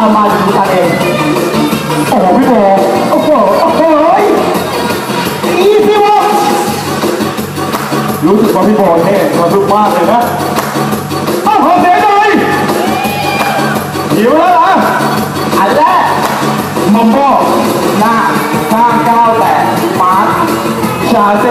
อามาดูตด้วยกันเองโอ้พี่โบโอ้โหโอ้โหอีพี่วะรู้สึกว่าพี่โบเน่ยมานลุกมากเลยนะเอาขอเสียงหน่ยหิวแล้วเหรออันแรกมัมโบหน้าข้างก้าวแต่ปาร์คชาเซ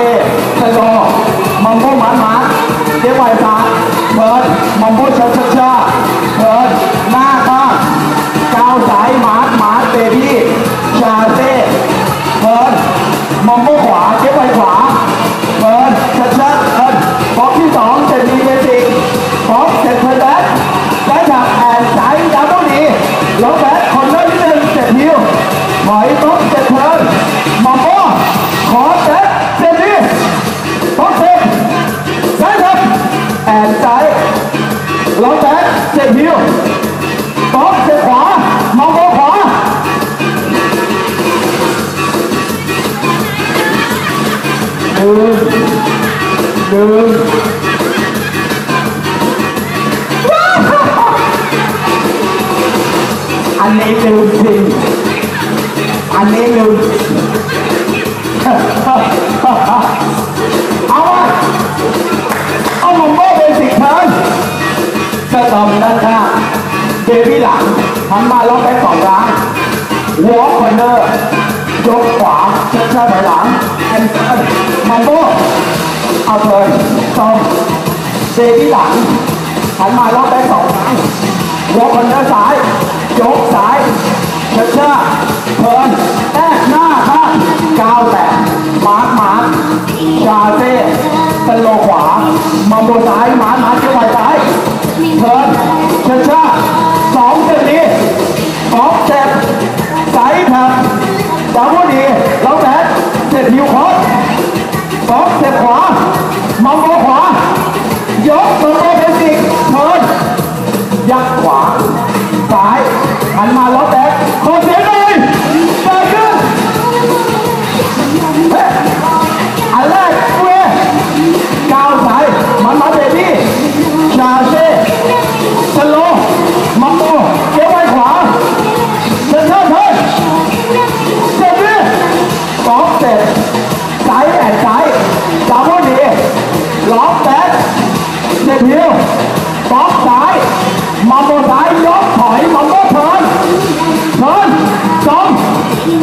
and trái. Lón trái chạy hiu bóp chạy khóa mong bóp khóa đường đường anh em đường gì? Anh em đường สองด้านข้างเจวี่หลังหันมาล็อกแบ็คสองครั้งวอล์คคอนเนอร์ยกขวาเชัเชาถอปหลังแอนมันโบเอาเลยสองเจวี่หลังหันมาล็อกแบ็คสองครั้งวอล์คคอนเนอร์ซ้ายยกซ้ายเชัเชาเพิร์นแอ๊หน้าข้างก้าวแตะมาร์คมาร์คชาเซ่สโลขวามัมโบซ้ายมาร์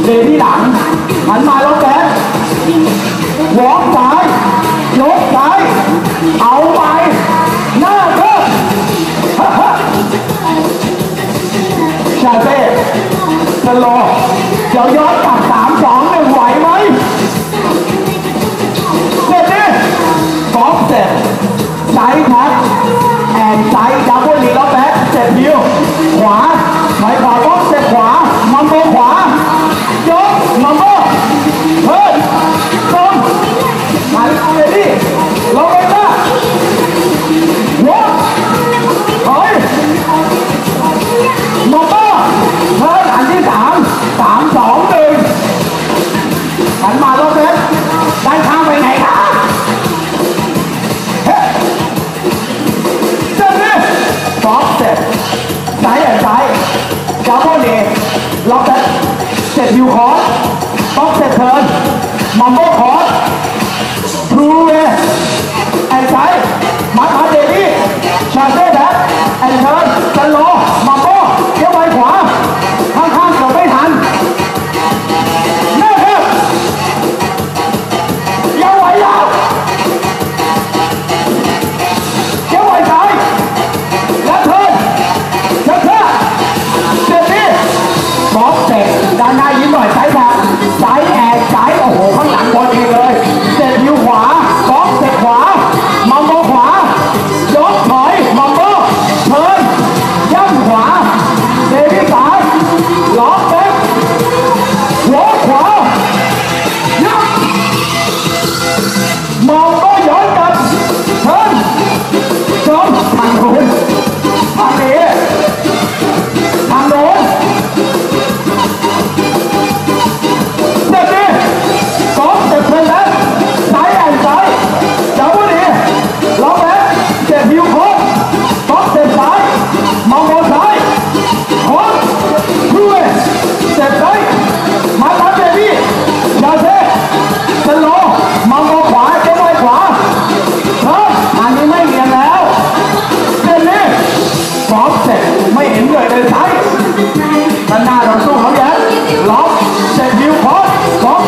这里浪漫浪 ดิวขอต้องเสร็จเทินมัมโบขอ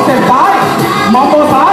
白，毛毛白。